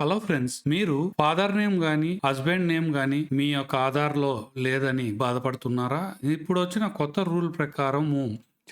Hello friends మీరు father name కానీ husband name కానీ మీ యొక్క ఆధార్లో లేదని బాధపడుతున్నారా? ఇప్పుడు వచ్చిన కొత్త రూల్ ప్రకారము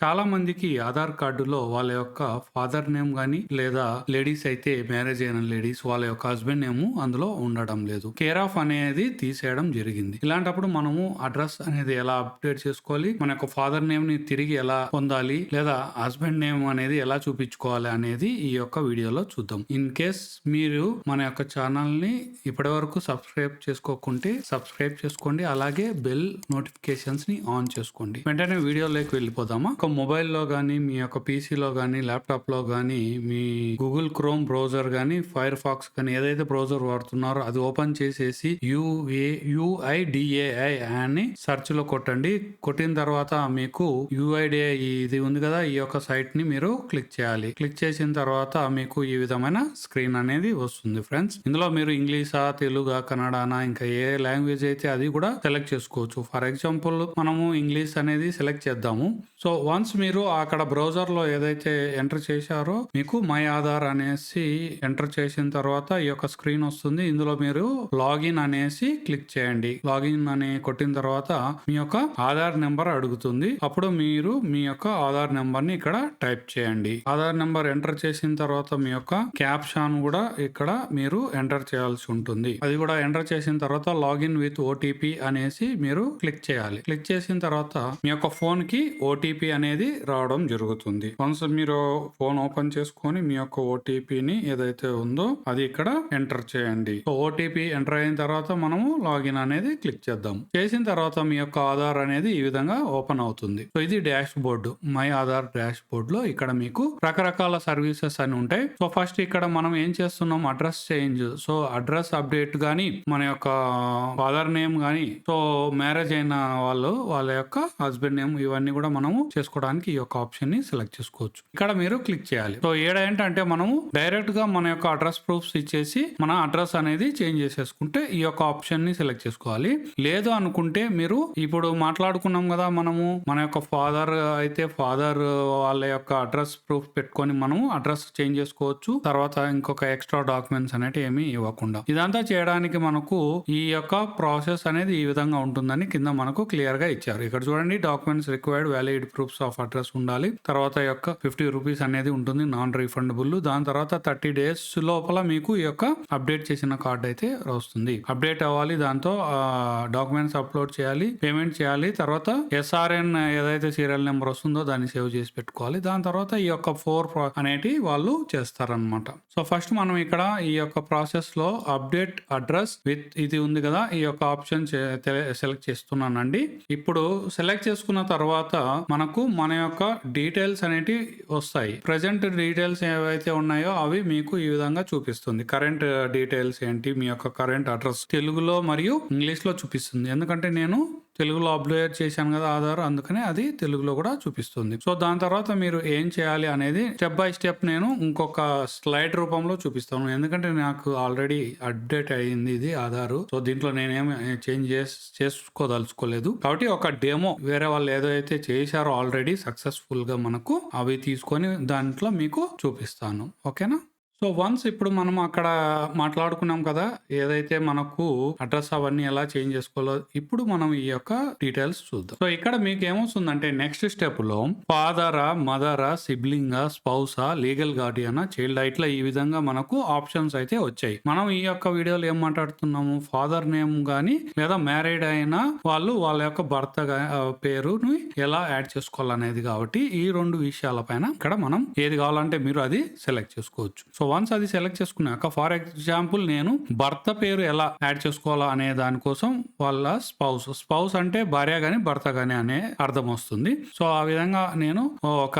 చాలా మందికి ఆధార్ కార్డులో వాళ్ళ యొక్క ఫాదర్ నేమ్ కానీ లేదా లేడీస్ అయితే మ్యారేజ్ అయిన లేడీస్ వాళ్ళ యొక్క హస్బెండ్ నేమ్ అందులో ఉండడం లేదు. కేర్ ఆఫ్ అనేది తీసేయడం జరిగింది. ఇలాంటప్పుడు మనము అడ్రస్ అనేది ఎలా అప్డేట్ చేసుకోవాలి? మన యొక్క ఫాదర్ నేమ్ని తిరిగి ఎలా పొందాలి? లేదా హస్బెండ్ నేమ్ అనేది ఎలా చూపించుకోవాలి అనేది ఈ యొక్క వీడియోలో చూద్దాం. ఇన్ కేస్ మీరు మన యొక్క ఛానల్ని ఇప్పటి వరకు సబ్స్క్రైబ్ చేసుకోకుంటే సబ్స్క్రైబ్ చేసుకోండి. అలాగే బెల్ నోటిఫికేషన్స్ని ఆన్ చేసుకోండి. వెంటనే వీడియోలోకి వెళ్ళిపోదామా? మొబైల్లో కానీ మీ యొక్క పీసీలో కానీ ల్యాప్టాప్లో కానీ మీ గూగుల్ క్రోమ్ బ్రౌజర్ కానీ ఫైర్ ఫాక్స్ కానీ ఏదైతే బ్రౌజర్ వాడుతున్నారో అది ఓపెన్ చేసేసి యుఏ యుఐడిఏఐ అని సెర్చ్లో కొట్టండి. కొట్టిన తర్వాత మీకు యుఐడిఐ ఇది ఉంది కదా ఈ యొక్క సైట్ని మీరు క్లిక్ చేయాలి. క్లిక్ చేసిన తర్వాత మీకు ఈ విధమైన స్క్రీన్ అనేది వస్తుంది ఫ్రెండ్స్. ఇందులో మీరు ఇంగ్లీషా తెలుగా కన్నడనా ఇంకా ఏ లాంగ్వేజ్ అయితే అది కూడా సెలెక్ట్ చేసుకోవచ్చు. ఫర్ ఎగ్జాంపుల్ మనము ఇంగ్లీష్ అనేది సెలెక్ట్ చేద్దాము. సో వన్స్ మీరు అక్కడ బ్రౌజర్లో ఏదైతే ఎంటర్ చేశారో మీకు మై ఆధార్ అనేసి ఎంటర్ చేసిన తర్వాత ఈ యొక్క స్క్రీన్ వస్తుంది. ఇందులో మీరు లాగిన్ అనేసి క్లిక్ చేయండి. లాగిన్ అని కొట్టిన తర్వాత మీ యొక్క ఆధార్ నెంబర్ అడుగుతుంది. అప్పుడు మీరు మీ యొక్క ఆధార్ నెంబర్ని ఇక్కడ టైప్ చేయండి. ఆధార్ నెంబర్ ఎంటర్ చేసిన తర్వాత మీ యొక్క క్యాప్షన్ కూడా ఇక్కడ మీరు ఎంటర్ చేయాల్సి ఉంటుంది. అది కూడా ఎంటర్ చేసిన తర్వాత లాగిన్ విత్ ఓటీపీ అనేసి మీరు క్లిక్ చేయాలి. క్లిక్ చేసిన తర్వాత మీ యొక్క ఫోన్కి ఓటీపీ అనేది రావడం జరుగుతుంది. వన్స్ మీరు ఫోన్ ఓపెన్ చేసుకొని మీ యొక్క ఓటీపీని ఏదైతే ఉందో అది ఇక్కడ ఎంటర్ చేయండి. ఓటీపీ ఎంటర్ అయిన తర్వాత మనము లాగిన్ అనేది క్లిక్ చేద్దాం. చేసిన తర్వాత మీ యొక్క ఆధార్ అనేది ఈ విధంగా ఓపెన్ అవుతుంది. సో ఇది dashboard. My Aadhaar dash బోర్డ్లో ఇక్కడ మీకు రకరకాల సర్వీసెస్ అని ఉంటాయి. సో ఫస్ట్ ఇక్కడ మనం ఏం చేస్తున్నాం? Address change. So address update గానీ మన యొక్క ఫాదర్ నేమ్ గానీ సో మ్యారేజ్ అయిన వాళ్ళు వాళ్ళ యొక్క హస్బెండ్ నేమ్ ఇవన్నీ కూడా మనము చేసుకోవడానికి ఈ యొక్క ఆప్షన్ని సెలెక్ట్ చేసుకోవచ్చు. ఇక్కడ మీరు క్లిక్ చేయాలి. సో ఏడ ఏంటంటే మనము డైరెక్ట్గా మన యొక్క అడ్రస్ ప్రూఫ్స్ ఇచ్చేసి మన అడ్రస్ అనేది చేంజ్ చేసేసుకుంటే ఈ యొక్క ఆప్షన్ని సెలెక్ట్ చేసుకోవాలి. లేదు అనుకుంటే మీరు ఇప్పుడు మాట్లాడుకున్నాం కదా మనము మన యొక్క ఫాదర్ అయితే ఫాదర్ వాళ్ళ యొక్క అడ్రస్ ప్రూఫ్ పెట్టుకొని మనము అడ్రస్ చేంజ్ చేసుకోవచ్చు. తర్వాత ఇంకొక ఎక్స్ట్రా డాక్యుమెంట్స్ అనేవి ఏమి ఇవ్వకుండా. ఇదంతా చేయడానికి మనకు ఈ యొక్క ప్రాసెస్ అనేది ఈ విధంగా ఉంటుందని కింద మనకు క్లియర్గా ఇచ్చారు. ఇక్కడ చూడండి documents required valid proofs of address ఉండాలి. తర్వాత యొక్క ఫిఫ్టీ రూపీస్ అనేది ఉంటుంది నాన్ రీఫండబుల్ దాని తర్వాత థర్టీ డేస్ లోపల మీకు ఈ యొక్క అప్డేట్ చేసిన కార్డ్ అయితే వస్తుంది. అప్డేట్ అవ్వాలి దాంతో డాక్యుమెంట్స్ అప్లోడ్ చేయాలి పేమెంట్ చేయాలి. తర్వాత ఎస్ఆర్ఎన్ ఏదైతే సీరియల్ నెంబర్ వస్తుందో దాన్ని సేవ్ చేసి పెట్టుకోవాలి. దాని తర్వాత ఈ యొక్క ఫోర్ అనేటి వాళ్ళు చేస్తారనమాట సో ఫస్ట్ మనం ఇక్కడ ఈ యొక్క ప్రాసెస్లో అప్డేట్ అడ్రస్ విత్ ఇది ఉంది కదా ఈ యొక్క ఆప్షన్ సెలెక్ట్ చేస్తున్నానండి. ఇప్పుడు సెలెక్ట్ చేసుకున్న తర్వాత మనకు మన యొక్క డీటెయిల్స్ అనేటి వస్తాయి. ప్రజెంట్ డీటెయిల్స్ ఏవైతే ఉన్నాయో అవి మీకు ఈ విధంగా చూపిస్తుంది. కరెంట్ డీటెయిల్స్ uh, ఏంటి? మీ యొక్క కరెంట్ అడ్రస్ తెలుగులో మరియు ఇంగ్లీష్లో చూపిస్తుంది. ఎందుకంటే నేను తెలుగులో అప్లోడ్ చేశాను కదా ఆధార్ అందుకనే అది తెలుగులో కూడా చూపిస్తుంది. సో దాని తర్వాత మీరు ఏం చేయాలి అనేది స్టెప్ బై స్టెప్ నేను ఇంకొక స్లైడ్ రూపంలో చూపిస్తాను. ఎందుకంటే నాకు ఆల్రెడీ అప్డేట్ అయ్యింది ఇది ఆధార్. సో దీంట్లో నేనేమి చేంజ్ చేసుకోదలుచుకోలేదు. కాబట్టి ఒక డెమో వేరే వాళ్ళు ఏదైతే చేశారో ఆల్రెడీ సక్సెస్ఫుల్గా మనకు అవి తీసుకొని దాంట్లో మీకు చూపిస్తాను. ఓకేనా? సో వన్స్ ఇప్పుడు మనం అక్కడ మాట్లాడుకున్నాం కదా ఏదైతే మనకు అడ్రస్ అవన్నీ ఎలా చేంజ్ చేసుకోవాలో ఇప్పుడు మనం ఈ యొక్క డీటెయిల్స్ చూద్దాం. సో ఇక్కడ మీకు ఏమొస్తుందంటే నెక్స్ట్ స్టెప్లో ఫాదరా మదరా సిబ్లింగా స్పౌసా లీగల్ గార్డియనా చైల్డ్ ఇట్లా ఈ విధంగా మనకు ఆప్షన్స్ అయితే వచ్చాయి. మనం ఈ యొక్క వీడియోలో ఏం మాట్లాడుతున్నాము? ఫాదర్ నేమ్ గాని లేదా మ్యారీడ్ అయిన వాళ్ళు వాళ్ళ యొక్క భర్త పేరుని ఎలా యాడ్ చేసుకోవాలనేది కాబట్టి ఈ రెండు విషయాల పైన ఇక్కడ మనం ఏది కావాలంటే మీరు అది సెలెక్ట్ చేసుకోవచ్చు. సో వన్స్ అది సెలెక్ట్ చేసుకున్నాక ఫర్ ఎగ్జాంపుల్ నేను భర్త పేరు ఎలా యాడ్ చేసుకోవాలా అనే దానికోసం వాళ్ళ స్పౌస్ స్పౌస్ అంటే భార్య కానీ భర్త కానీ అనే అర్థం వస్తుంది. సో ఆ విధంగా నేను ఒక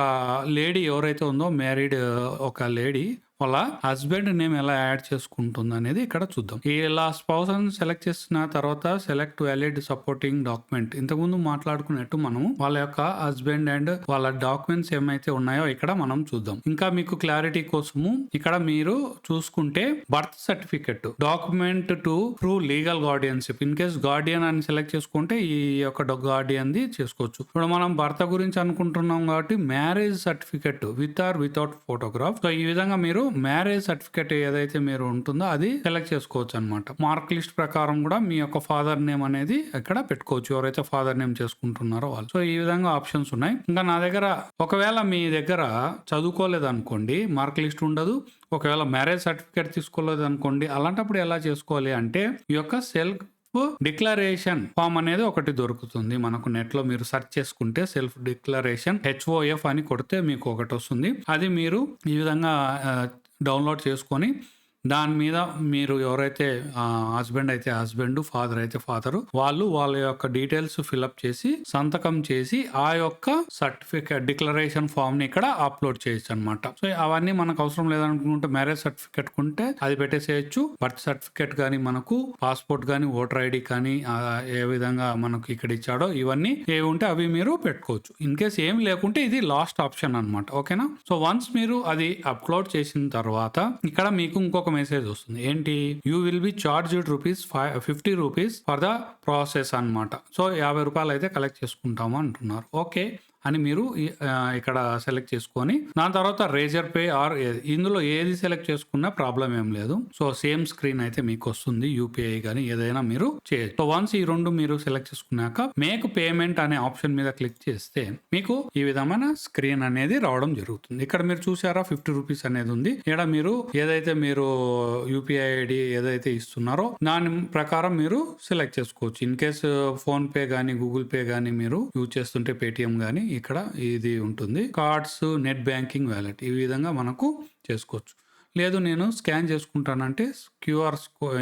లేడీ ఎవరైతే ఉందో మ్యారీడ్ ఒక లేడీ అలా హస్బెండ్ నేమ్ ఎలా యాడ్ చేసుకుంటుంది అనేది ఇక్కడ చూద్దాం. ఇలా స్పౌస్ అని సెలెక్ట్ చేసిన తర్వాత సెలెక్ట్ వ్యాలిడ్ సపోర్టింగ్ డాక్యుమెంట్ ఇంతకుముందు మాట్లాడుకున్నట్టు మనం వాళ్ళ యొక్క హస్బెండ్ అండ్ వాళ్ళ డాక్యుమెంట్స్ ఏమైతే ఉన్నాయో ఇక్కడ మనం చూద్దాం. ఇంకా మీకు క్లారిటీ కోసము ఇక్కడ మీరు చూసుకుంటే birth certificate document to prove legal guardianship in case guardian అని సెలెక్ట్ చేసుకుంటే ఈ యొక్క గార్డియన్ ది చేసుకోవచ్చు. ఇప్పుడు మనం భర్త గురించి అనుకుంటున్నాం కాబట్టి marriage certificate with or without photograph so ఈ విధంగా మీరు మ్యారేజ్ సర్టిఫికేట్ ఏదైతే మీరు ఉంటుందో అది సెలెక్ట్ చేసుకోవచ్చు అనమాట మార్క్ లిస్ట్ ప్రకారం కూడా మీ యొక్క ఫాదర్ నేమ్ అనేది ఇక్కడ పెట్టుకోవచ్చు. ఎవరైతే ఫాదర్ నేమ్ చేసుకుంటున్నారో వాళ్ళు. సో ఈ విధంగా ఆప్షన్స్ ఉన్నాయి. ఇంకా నా దగ్గర ఒకవేళ మీ దగ్గర చదువుకోలేదు అనుకోండి మార్క్ లిస్ట్ ఉండదు. ఒకవేళ మ్యారేజ్ సర్టిఫికేట్ తీసుకోలేదు అనుకోండి అలాంటప్పుడు ఎలా చేసుకోవాలి అంటే ఈ యొక్క సెల్ఫ్ డిక్లరేషన్ ఫామ్ అనేది ఒకటి దొరుకుతుంది. మనకు నెట్లో మీరు సెర్చ్ చేసుకుంటే సెల్ఫ్ డిక్లరేషన్ హెచ్ఓఎఫ్ అని కొడితే మీకు ఒకటి వస్తుంది. అది మీరు ఈ విధంగా డౌన్లోడ్ చేసుకొని దాని మీద మీరు ఎవరైతే హస్బెండ్ అయితే హస్బెండ్ ఫాదర్ అయితే ఫాదర్ వాళ్ళు వాళ్ళ యొక్క డీటెయిల్స్ ఫిల్అప్ చేసి సంతకం చేసి ఆ యొక్క సర్టిఫికేట్ డిక్లరేషన్ ఫామ్ని ఇక్కడ అప్లోడ్ చేయొచ్చు అనమాట సో అవన్నీ మనకు అవసరం లేదనుకుంటే మ్యారేజ్ సర్టిఫికేట్ ఉంటే అది పెట్టేసేయచ్చు. బర్త్ సర్టిఫికేట్ కానీ మనకు పాస్పోర్ట్ కానీ ఓటర్ ఐడి కానీ ఏ విధంగా మనకు ఇక్కడ ఇచ్చాడో ఇవన్నీ ఏవి ఉంటే అవి మీరు పెట్టుకోవచ్చు. ఇన్ కేస్ ఏం లేకుంటే ఇది లాస్ట్ ఆప్షన్ అనమాట ఓకేనా? సో వన్స్ మీరు అది అప్లోడ్ చేసిన తర్వాత ఇక్కడ మీకు ఇంకొక మెసేజ్ వస్తుంది ఏంటి? You will be charged rupees five fifty rupees for the process అన్నమాట. సో యాభై రూపాయలు అయితే కలెక్ట్ చేసుకుంటాము అంటున్నారు. ఓకే అని మీరు ఇక్కడ సెలెక్ట్ చేసుకొని దాని తర్వాత రేజర్ పే ఆర్ ఇందులో ఏది సెలెక్ట్ చేసుకున్నా ప్రాబ్లం ఏం లేదు. సో సేమ్ స్క్రీన్ అయితే మీకు వస్తుంది యూపీఐ కానీ ఏదైనా మీరు చేయొచ్చు. సో వన్స్ ఈ రెండు మీరు సెలెక్ట్ చేసుకున్నాక మేక్ పేమెంట్ అనే ఆప్షన్ మీద క్లిక్ చేస్తే మీకు ఈ విధమైన స్క్రీన్ అనేది రావడం జరుగుతుంది. ఇక్కడ మీరు చూసారా ఫిఫ్టీ రూపీస్ అనేది ఉంది. ఇక్కడ మీరు ఏదైతే మీరు యూపీఐ ఐడి ఏదైతే ఇస్తున్నారో దాని ప్రకారం మీరు సెలెక్ట్ చేసుకోవచ్చు. ఇన్ కేస్ ఫోన్ పే కానీ గూగుల్ పే కానీ మీరు యూజ్ చేస్తుంటే పేటిఎం కానీ ఇక్కడ ఇది ఉంటుంది. Cards net banking wallet. ఈ విధంగా మనకు చేసుకోవచ్చు. లేదు నేను స్కాన్ చేసుకుంటానంటే క్యూఆర్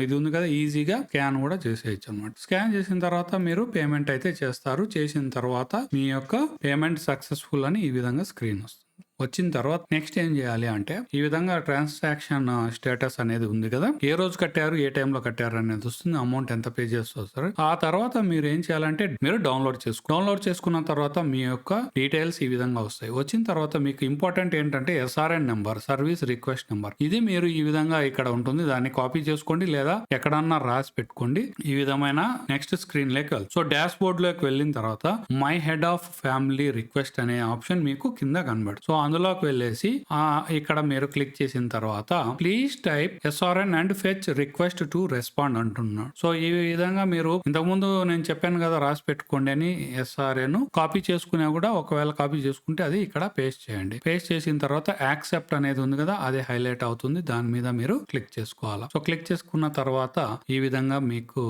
ఇది ఉంది కదా ఈజీగా స్కాన్ కూడా చేసేయచ్చు అనమాట స్కాన్ చేసిన తర్వాత మీరు పేమెంట్ అయితే చేస్తారు. చేసిన తర్వాత మీ యొక్క పేమెంట్ సక్సెస్ఫుల్ అని ఈ విధంగా స్క్రీన్ వస్తుంది. వచ్చిన తర్వాత నెక్స్ట్ ఏం చేయాలి అంటే ఈ విధంగా ట్రాన్సాక్షన్ స్టేటస్ అనేది ఉంది కదా? ఏ రోజు కట్టారు ఏ టైంలో కట్టారు అనేది వస్తుంది అమౌంట్ ఎంత పే చేస్తారు ఆ తర్వాత మీరు ఏం చేయాలంటే మీరు డౌన్లోడ్ చేసుకో డౌన్లోడ్ చేసుకున్న తర్వాత మీ యొక్క డీటెయిల్స్ ఈ విధంగా వస్తాయి. వచ్చిన తర్వాత మీకు ఇంపార్టెంట్ ఏంటంటే SRN number service request number ఇది మీరు ఈ విధంగా ఇక్కడ ఉంటుంది దాన్ని కాపీ చేసుకోండి లేదా ఎక్కడన్నా రాసి పెట్టుకోండి. ఈ విధమైన నెక్స్ట్ స్క్రీన్లోకి వెళ్ళి సో డాష్ బోర్డ్లోకి వెళ్ళిన తర్వాత my head of family request అనే ఆప్షన్ మీకు కింద కనబడు సో అందులోకి వెళ్ళేసి ఆ ఇక్కడ మీరు క్లిక్ చేసిన తర్వాత please type SRN and fetch request to respond అంటున్నాడు. సో ఈ విధంగా మీరు ఇంతకుముందు నేను చెప్పాను కదా రాసి పెట్టుకోండి అని ఎస్ఆర్ఎన్ కాపీ చేసుకునే కూడా ఒకవేళ కాపీ చేసుకుంటే అది ఇక్కడ పేస్ట్ చేయండి. పేస్ట్ చేసిన తర్వాత యాక్సెప్ట్ అనేది ఉంది కదా అది హైలైట్ అవుతుంది. దాని మీద మీరు క్లిక్ చేసుకోవాలి. సో క్లిక్ చేసుకున్న తర్వాత ఈ విధంగా మీకు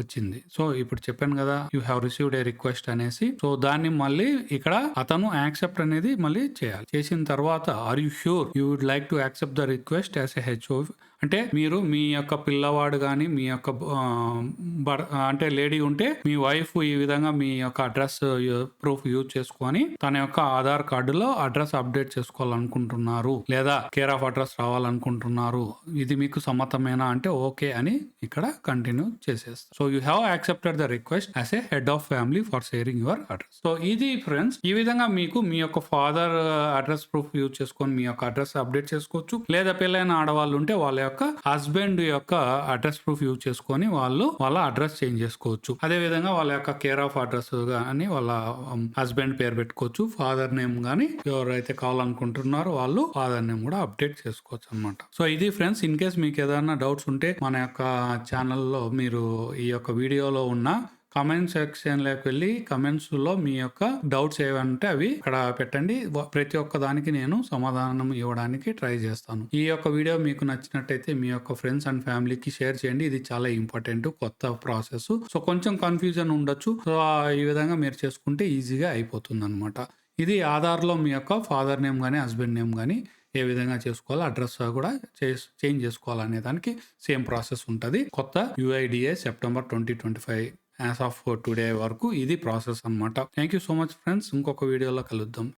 వచ్చింది. సో ఇప్పుడు చెప్పాను కదా you have received a request అనేసి. సో దాన్ని మళ్ళీ ఇక్కడ అతను యాక్సెప్ట్ అనేది మళ్ళీ చేయాలి. చేసిన తర్వాత are you sure you would like to accept the request as a HO అంటే మీరు మీ యొక్క పిల్లవాడు కానీ మీ యొక్క అంటే లేడీ ఉంటే మీ వైఫ్ ఈ విధంగా మీ యొక్క అడ్రస్ ప్రూఫ్ యూజ్ చేసుకొని తన యొక్క ఆధార్ కార్డులో అడ్రస్ అప్డేట్ చేసుకోవాలనుకుంటున్నారు లేదా కేర్ ఆఫ్ అడ్రస్ రావాలనుకుంటున్నారు. ఇది మీకు సమ్మతమేనా అంటే ఓకే అని ఇక్కడ కంటిన్యూ చేసేస్తారు so you have accepted the request as a head of family for sharing your address. So ఇది ఫ్రెండ్స్ ఈ విధంగా మీకు మీ యొక్క ఫాదర్ అడ్రస్ ప్రూఫ్ యూజ్ చేసుకొని మీ యొక్క అడ్రస్ అప్డేట్ చేసుకోవచ్చు. లేదా పెళ్ళైన ఆడవాళ్ళు ఉంటే వాళ్ళ యొక్క హస్బెండ్ యొక్క అడ్రస్ ప్రూఫ్ యూజ్ చేసుకొని వాళ్ళు వాళ్ళ అడ్రస్ చేంజ్ చేసుకోవచ్చు. అదే విధంగా వాళ్ళ యొక్క కేర్ ఆఫ్ అడ్రస్ కానీ వాళ్ళ um, హస్బెండ్ పేరు పెట్టుకోవచ్చు. ఫాదర్ నేమ్ కానీ ఎవరైతే కావాలనుకుంటున్నారో వాళ్ళు ఫాదర్ నేమ్ కూడా అప్డేట్ చేసుకోవచ్చు అనమాట సో ఇది ఫ్రెండ్స్ ఇన్ కేస్ మీకు ఏదైనా డౌట్స్ ఉంటే మన యొక్క ఛానల్లో మీరు ఈ యొక్క వీడియోలో ఉన్న కమెంట్ సెక్షన్లోకి వెళ్ళి కమెంట్స్లో మీ యొక్క డౌట్స్ ఏమంటే అవి ఇక్కడ పెట్టండి. ప్రతి ఒక్క దానికి నేను సమాధానం ఇవ్వడానికి ట్రై చేస్తాను. ఈ యొక్క వీడియో మీకు నచ్చినట్టయితే మీ యొక్క ఫ్రెండ్స్ అండ్ ఫ్యామిలీకి షేర్ చేయండి. ఇది చాలా ఇంపార్టెంట్ కొత్త ప్రాసెస్ సో కొంచెం కన్ఫ్యూజన్ ఉండొచ్చు. సో ఈ విధంగా మీరు చేసుకుంటే ఈజీగా అయిపోతుంది అనమాట ఇది ఆధార్లో మీ యొక్క ఫాదర్ నేమ్ కానీ హస్బెండ్ నేమ్ కానీ ఏ విధంగా చేసుకోవాలో అడ్రస్ కూడా చేంజ్ చేసుకోవాలనే దానికి సేమ్ ప్రాసెస్ ఉంటుంది. కొత్త UIDAI September twenty twenty five as of today వరకు ఇది ప్రాసెస్ అన్నమాట. Thank you so much friends ఇంకొక వీడియోలో కలుద్దాం.